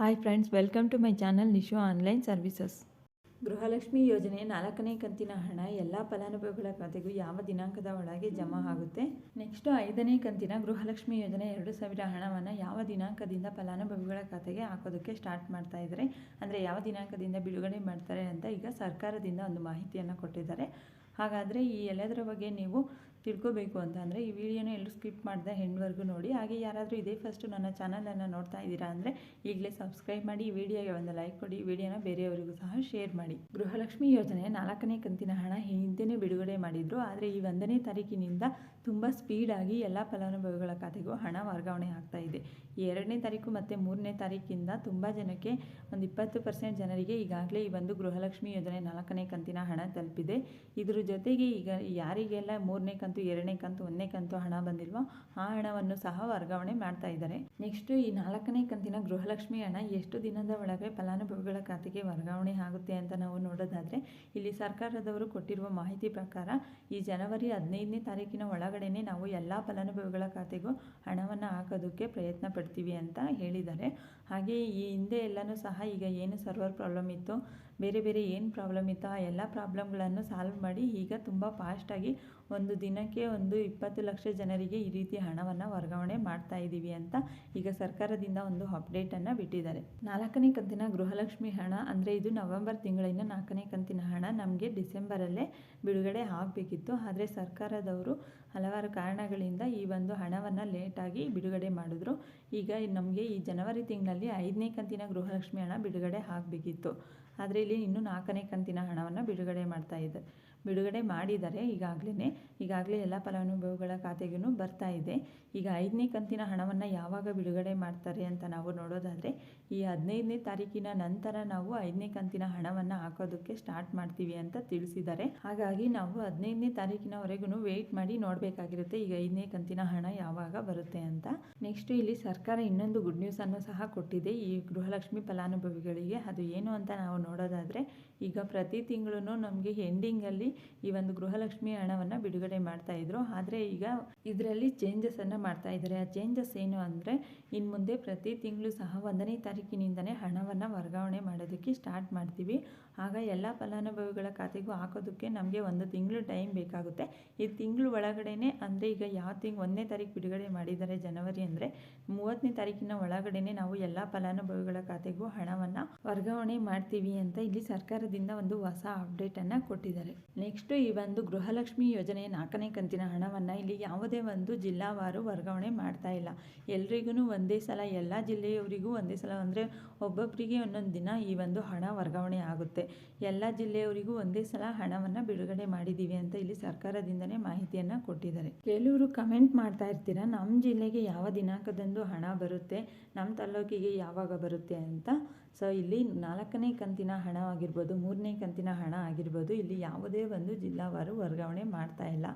Hi friends welcome to my channel Nishu online services Gruhalakshmi ಯೋಜನೆ ನಾಲ್ಕನೇ ಕಂತಿನ ಹಣ ಎಲ್ಲ ಫಲಾನುಭವಿಗಳ ಖಾತೆಗೂ ಯಾವ ದಿನಾಂಕದ ಒಳಗೆ ಜಮಾ ಆಗುತ್ತೆ? ನೆಕ್ಸ್ಟ್ ಐದನೇ ಕಂತಿನ ಗೃಹಲಕ್ಷ್ಮಿ ಯೋಜನೆ ಎರಡು ಸಾವಿರ ಹಣವನ್ನು ಯಾವ ದಿನಾಂಕದಿಂದ ಫಲಾನುಭವಿಗಳ ಖಾತೆಗೆ ಹಾಕೋದಕ್ಕೆ ಸ್ಟಾರ್ಟ್ ಮಾಡ್ತಾ ಇದ್ದಾರೆ? ಅಂದರೆ ಯಾವ ದಿನಾಂಕದಿಂದ ಬಿಡುಗಡೆ ಮಾಡ್ತಾರೆ ಅಂತ ಈಗ ಸರ್ಕಾರದಿಂದ ಒಂದು ಮಾಹಿತಿಯನ್ನು ಕೊಟ್ಟಿದ್ದಾರೆ. ಹಾಗಾದರೆ ಈ ಎಲ್ಲದರ ಬಗ್ಗೆ ನೀವು ತಿಳ್ಕೊಬೇಕು ಅಂತ ಅಂದರೆ ಈ ವಿಡಿಯೋನ ಎಲ್ಲರೂ ಸ್ಕಿಪ್ ಮಾಡಿದೆ ಹೆಣ್ವರೆಗೂ ನೋಡಿ. ಹಾಗೆ ಯಾರಾದರೂ ಇದೇ ಫಸ್ಟು ನನ್ನ ಚಾನಲನ್ನು ನೋಡ್ತಾ ಇದ್ದೀರಾ ಅಂದರೆ ಈಗಲೇ ಸಬ್ಸ್ಕ್ರೈಬ್ ಮಾಡಿ, ಈ ವಿಡಿಯೋಗೆ ಒಂದು ಲೈಕ್ ಕೊಡಿ ವಿಡಿಯೋನ ಬೇರೆಯವರಿಗೂ ಸಹ ಶೇರ್ ಮಾಡಿ. ಗೃಹಲಕ್ಷ್ಮಿ ಯೋಜನೆ ನಾಲ್ಕನೇ ಕಂತಿನ ಹಣ ಹಿಂದೆನೇ ಬಿಡುಗಡೆ ಮಾಡಿದರು. ಆದರೆ ಈ ಒಂದನೇ ತಾರೀಕಿನಿಂದ ತುಂಬ ಸ್ಪೀಡಾಗಿ ಎಲ್ಲ ಫಲಾನುಭವಿಗಳ ಖಾತೆಗೂ ಹಣ ವರ್ಗಾವಣೆ ಆಗ್ತಾ ಇದೆ. ಎರಡನೇ ತಾರೀಕು ಮತ್ತು ಮೂರನೇ ತಾರೀಕಿಂದ ತುಂಬ ಜನಕ್ಕೆ ಒಂದು ಇಪ್ಪತ್ತು ಪರ್ಸೆಂಟ್ ಜನರಿಗೆ ಈಗಾಗಲೇ ಈ ಒಂದು ಗೃಹಲಕ್ಷ್ಮಿ ಯೋಜನೆ ನಾಲ್ಕನೇ ಕಂತಿನ ಹಣ ತಲುಪಿದೆ. ಇದರ ಜೊತೆಗೆ ಈಗ ಯಾರಿಗೆಲ್ಲ ಮೂರನೇ ಎರಡನೇ ಕಂತು, ಒಂದನೇ ಕಂತು ಹಣ ಬಂದಿಲ್ವೋ, ಆ ಹಣವನ್ನು ಸಹ ವರ್ಗಾವಣೆ ಮಾಡ್ತಾ ಇದ್ದಾರೆ. ನೆಕ್ಸ್ಟ್ ಈ ನಾಲ್ಕನೇ ಕಂತಿನ ಗೃಹಲಕ್ಷ್ಮಿ ಹಣ ಎಷ್ಟು ದಿನದ ಒಳಗೆ ಫಲಾನುಭವಿಗಳ ಖಾತೆಗೆ ವರ್ಗಾವಣೆ ಆಗುತ್ತೆ ಅಂತ ನಾವು ನೋಡೋದಾದರೆ ಇಲ್ಲಿ ಸರ್ಕಾರದವರು ಕೊಟ್ಟಿರುವ ಮಾಹಿತಿ ಪ್ರಕಾರ, ಈ ಜನವರಿ ಹದಿನೈದನೇ ತಾರೀಕಿನ ಒಳಗಡೆನೆ ನಾವು ಎಲ್ಲ ಫಲಾನುಭವಿಗಳ ಖಾತೆಗೂ ಹಣವನ್ನು ಹಾಕೋದಕ್ಕೆ ಪ್ರಯತ್ನ ಪಡ್ತೀವಿ ಅಂತ ಹೇಳಿದ್ದಾರೆ. ಹಾಗೆ ಈ ಹಿಂದೆ ಎಲ್ಲನೂ ಸಹ ಈಗ ಏನು ಸರ್ವರ್ ಪ್ರಾಬ್ಲಮ್ ಇತ್ತು, ಬೇರೆ ಬೇರೆ ಏನು ಪ್ರಾಬ್ಲಮ್ ಇತ್ತು ಆ ಎಲ್ಲ ಪ್ರಾಬ್ಲಮ್ಗಳನ್ನು ಸಾಲ್ವ್ ಮಾಡಿ ಈಗ ತುಂಬ ಫಾಸ್ಟಾಗಿ ಒಂದು ದಿನಕ್ಕೆ ಒಂದು ಇಪ್ಪತ್ತು ಲಕ್ಷ ಜನರಿಗೆ ಈ ರೀತಿ ಹಣವನ್ನು ವರ್ಗಾವಣೆ ಮಾಡ್ತಾ ಇದ್ದೀವಿ ಅಂತ ಈಗ ಸರ್ಕಾರದಿಂದ ಒಂದು ಅಪ್ಡೇಟನ್ನು ಬಿಟ್ಟಿದ್ದಾರೆ. ನಾಲ್ಕನೇ ಕಂತಿನ ಗೃಹಲಕ್ಷ್ಮಿ ಹಣ ಅಂದರೆ ಇದು ನವೆಂಬರ್ ತಿಂಗಳಿನ ನಾಲ್ಕನೇ ಕಂತಿನ ಹಣ. ನಮಗೆ ಡಿಸೆಂಬರಲ್ಲೇ ಬಿಡುಗಡೆ ಆಗಬೇಕಿತ್ತು. ಆದರೆ ಸರ್ಕಾರದವರು ಹಲವಾರು ಕಾರಣಗಳಿಂದ ಈ ಒಂದು ಹಣವನ್ನು ಲೇಟಾಗಿ ಬಿಡುಗಡೆ ಮಾಡಿದ್ರು. ಈಗ ನಮಗೆ ಈ ಜನವರಿ ತಿಂಗಳಲ್ಲಿ ಐದನೇ ಕಂತಿನ ಗೃಹಲಕ್ಷ್ಮಿ ಹಣ ಬಿಡುಗಡೆ ಆಗಬೇಕಿತ್ತು. ಆದರೆ ಇಲ್ಲಿ ಇನ್ನೂ ನಾಲ್ಕನೇ ಕಂತಿನ ಹಣವನ್ನು ಬಿಡುಗಡೆ ಮಾಡ್ತಾ ಇದೆ ಬಿಡುಗಡೆ ಮಾಡಿದ್ದಾರೆ ಈಗಾಗಲೇ ಈಗಾಗಲೇ ಎಲ್ಲ ಫಲಾನುಭವಿಗಳ ಖಾತೆಗೂ ಬರ್ತಾ ಇದೆ. ಈಗ ಐದನೇ ಕಂತಿನ ಹಣವನ್ನು ಯಾವಾಗ ಬಿಡುಗಡೆ ಮಾಡ್ತಾರೆ ಅಂತ ನಾವು ನೋಡೋದಾದರೆ, ಈ ಹದಿನೈದನೇ ತಾರೀಕಿನ ನಂತರ ನಾವು ಐದನೇ ಕಂತಿನ ಹಣವನ್ನು ಹಾಕೋದಕ್ಕೆ ಸ್ಟಾರ್ಟ್ ಮಾಡ್ತೀವಿ ಅಂತ ತಿಳಿಸಿದ್ದಾರೆ. ಹಾಗಾಗಿ ನಾವು ಹದಿನೈದನೇ ತಾರೀಕಿನವರೆಗೂ ವೆಯ್ಟ್ ಮಾಡಿ ನೋಡಬೇಕಾಗಿರುತ್ತೆ ಈಗ ಐದನೇ ಕಂತಿನ ಹಣ ಯಾವಾಗ ಬರುತ್ತೆ ಅಂತ. ನೆಕ್ಸ್ಟ್ ಇಲ್ಲಿ ಸರ್ಕಾರ ಇನ್ನೊಂದು ಗುಡ್ ನ್ಯೂಸನ್ನು ಸಹ ಕೊಟ್ಟಿದೆ. ಈ ಗೃಹಲಕ್ಷ್ಮಿ ಫಲಾನುಭವಿಗಳಿಗೆ ಅದು ಏನು ಅಂತ ನಾವು ನೋಡೋದಾದರೆ, ಈಗ ಪ್ರತಿ ತಿಂಗಳು ನಮಗೆ ಎಂಡಿಂಗಲ್ಲಿ ಈ ಒಂದು ಗೃಹಲಕ್ಷ್ಮಿ ಹಣವನ್ನು ಬಿಡುಗಡೆ ಮಾಡ್ತಾ ಇದ್ರು. ಆದರೆ ಈಗ ಇದರಲ್ಲಿ ಚೇಂಜಸನ್ನು ಮಾಡ್ತಾ ಇದ್ದಾರೆ ಆ ಚೇಂಜಸ್ ಏನು ಅಂದರೆ ಇನ್ನು ಮುಂದೆ ಪ್ರತಿ ತಿಂಗಳು ಸಹ ಒಂದನೇ ತಾರೀಕಿನಿಂದನೇ ಹಣವನ್ನು ವರ್ಗಾವಣೆ ಮಾಡೋದಕ್ಕೆ ಸ್ಟಾರ್ಟ್ ಮಾಡ್ತೀವಿ. ಆಗ ಎಲ್ಲ ಫಲಾನುಭವಿಗಳ ಖಾತೆಗೂ ಹಾಕೋದಕ್ಕೆ ನಮಗೆ ಒಂದು ತಿಂಗಳು ಟೈಮ್ ಬೇಕಾಗುತ್ತೆ. ಈ ತಿಂಗಳು ಒಳಗಡೆನೆ ಅಂದರೆ ಈಗ ಯಾವ ತಿಂಗ್ ಒಂದನೇ ತಾರೀಕು ಬಿಡುಗಡೆ ಮಾಡಿದ್ದಾರೆ ಜನವರಿ ಅಂದರೆ ಮೂವತ್ತನೇ ತಾರೀಕಿನ ಒಳಗಡೆನೆ ನಾವು ಎಲ್ಲ ಫಲಾನುಭವಿಗಳ ಖಾತೆಗೂ ಹಣವನ್ನು ವರ್ಗಾವಣೆ ಮಾಡ್ತೀವಿ ಅಂತ ಇಲ್ಲಿ ಸರ್ಕಾರದಿಂದ ಒಂದು ಹೊಸ ಅಪ್ಡೇಟನ್ನು ಕೊಟ್ಟಿದ್ದಾರೆ. ನೆಕ್ಸ್ಟ್ ಈ ಒಂದು ಗೃಹಲಕ್ಷ್ಮಿ ಯೋಜನೆಯ ನಾಲ್ಕನೇ ಕಂತಿನ ಹಣವನ್ನು ಇಲ್ಲಿ ಯಾವುದೇ ಒಂದು ಜಿಲ್ಲಾವಾರು ವರ್ಗಾವಣೆ ಮಾಡ್ತಾ ಇಲ್ಲ. ಎಲ್ರಿಗೂ ಒಂದೇ ಸಲ, ಎಲ್ಲ ಜಿಲ್ಲೆಯವರಿಗೂ ಒಂದೇ ಸಲ ಅಂದರೆ ಒಬ್ಬೊಬ್ಬರಿಗೆ ಒಂದೊಂದು ದಿನ ಈ ಒಂದು ಹಣ ವರ್ಗಾವಣೆ ಆಗುತ್ತೆ. ಎಲ್ಲ ಜಿಲ್ಲೆಯವರಿಗೂ ಒಂದೇ ಸಲ ಹಣವನ್ನು ಬಿಡುಗಡೆ ಮಾಡಿದ್ದೀವಿ ಅಂತ ಇಲ್ಲಿ ಸರ್ಕಾರದಿಂದನೇ ಮಾಹಿತಿಯನ್ನು ಕೊಟ್ಟಿದ್ದಾರೆ. ಕೆಲವರು ಕಮೆಂಟ್ ಮಾಡ್ತಾ ಇರ್ತೀರಾ ನಮ್ಮ ಜಿಲ್ಲೆಗೆ ಯಾವ ದಿನಾಂಕದಂದು ಹಣ ಬರುತ್ತೆ ನಮ್ಮ ತಾಲೂಕಿಗೆ ಯಾವಾಗ ಬರುತ್ತೆ ಅಂತ? ಸೊ ಇಲ್ಲಿ ನಾಲ್ಕನೇ ಕಂತಿನ ಹಣ ಆಗಿರ್ಬೋದು ಮೂರನೇ ಕಂತಿನ ಹಣ ಆಗಿರ್ಬೋದು, ಇಲ್ಲಿ ಯಾವುದೇ ಒಂದು ಜಿಲ್ಲಾವಾರು ವರ್ಗಾವಣೆ ಮಾಡ್ತಾ ಇಲ್ಲ.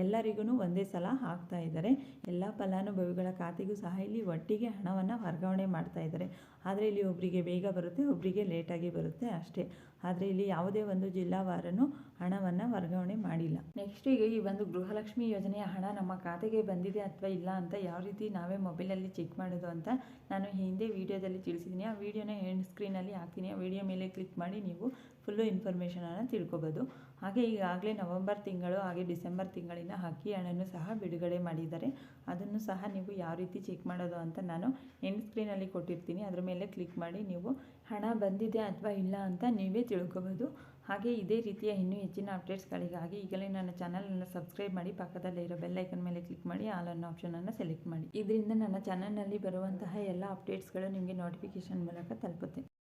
ಎಲ್ಲರಿಗೂ ಒಂದೇ ಸಲ ಹಾಕ್ತಾ ಇದ್ದಾರೆ. ಎಲ್ಲ ಫಲಾನುಭವಿಗಳ ಖಾತೆಗೂ ಸಹ ಇಲ್ಲಿ ಒಟ್ಟಿಗೆ ಹಣವನ್ನು ವರ್ಗಾವಣೆ ಮಾಡ್ತಾ ಇದ್ದಾರೆ. ಆದರೆ ಇಲ್ಲಿ ಒಬ್ಬರಿಗೆ ಬೇಗ ಬರುತ್ತೆ ಒಬ್ಬರಿಗೆ ಲೇಟಾಗಿ ಬರುತ್ತೆ ಅಷ್ಟೇ. ಆದರೆ ಇಲ್ಲಿ ಯಾವುದೇ ಒಂದು ಜಿಲ್ಲಾವಾರನು ಹಣವನ್ನು ವರ್ಗಾವಣೆ ಮಾಡಿಲ್ಲ. ನೆಕ್ಸ್ಟ್ ಈಗ ಈ ಒಂದು ಗೃಹಲಕ್ಷ್ಮಿ ಯೋಜನೆಯ ಹಣ ನಮ್ಮ ಖಾತೆಗೆ ಬಂದಿದೆ ಅಥವಾ ಇಲ್ಲ ಅಂತ ಯಾವ ರೀತಿ ನಾವೇ ಮೊಬೈಲಲ್ಲಿ ಚೆಕ್ ಮಾಡೋದು ಅಂತ ನಾನು ಹಿಂದೆ ವಿಡಿಯೋದಲ್ಲಿ ತಿಳಿಸಿದ್ದೀನಿ. ಆ ವೀಡಿಯೋನ ಎಂಡ್ ಸ್ಕ್ರೀನಲ್ಲಿ ಹಾಕ್ತೀನಿ. ಆ ವಿಡಿಯೋ ಮೇಲೆ ಕ್ಲಿಕ್ ಮಾಡಿ ನೀವು ಫುಲ್ಲು ಇನ್ಫಾರ್ಮೇಷನನ್ನು ತಿಳ್ಕೊಬೋದು. ಹಾಗೆ ಈಗಾಗಲೇ ನವಂಬರ್ ತಿಂಗಳು ಹಾಗೆ ಡಿಸೆಂಬರ್ ತಿಂಗಳಿನ ಅಕ್ಕಿ ಹಣವನ್ನು ಸಹ ಬಿಡುಗಡೆ ಮಾಡಿದ್ದಾರೆ. ಅದನ್ನು ಸಹ ನೀವು ಯಾವ ರೀತಿ ಚೆಕ್ ಮಾಡೋದು ಅಂತ ನಾನು ಎಂಡ್ ಸ್ಕ್ರೀನಲ್ಲಿ ಕೊಟ್ಟಿರ್ತೀನಿ. ಅದರ ಮೇಲೆ ಕ್ಲಿಕ್ ಮಾಡಿ ನೀವು ಹಣ ಬಂದಿದೆ ಅಥವಾ ಇಲ್ಲ ಅಂತ ನೀವೇ ತಿಳ್ಕೊಬೋದು. ಹಾಗೆ ಇದೇ ರೀತಿಯ ಇನ್ನೂ ಹೆಚ್ಚಿನ ಅಪ್ಡೇಟ್ಸ್ಗಳಿಗಾಗಿ ಈಗಲೇ ನನ್ನ ಚಾನಲನ್ನು ಸಬ್ಸ್ಕ್ರೈಬ್ ಮಾಡಿ ಪಕ್ಕದಲ್ಲೇ ಇರೋ ಬೆಲ್ಲೈಕನ್ ಮೇಲೆ ಕ್ಲಿಕ್ ಮಾಡಿ ಆಲ್ ಅನ್ನೋ ಆಪ್ಷನನ್ನು ಸೆಲೆಕ್ಟ್ ಮಾಡಿ. ಇದರಿಂದ ನನ್ನ ಚಾನಲ್ನಲ್ಲಿ ಬರುವಂತಹ ಎಲ್ಲ ಅಪ್ಡೇಟ್ಸ್ಗಳು ನಿಮಗೆ ನೋಟಿಫಿಕೇಷನ್ ಮೂಲಕ ತಲುಪುತ್ತೆ.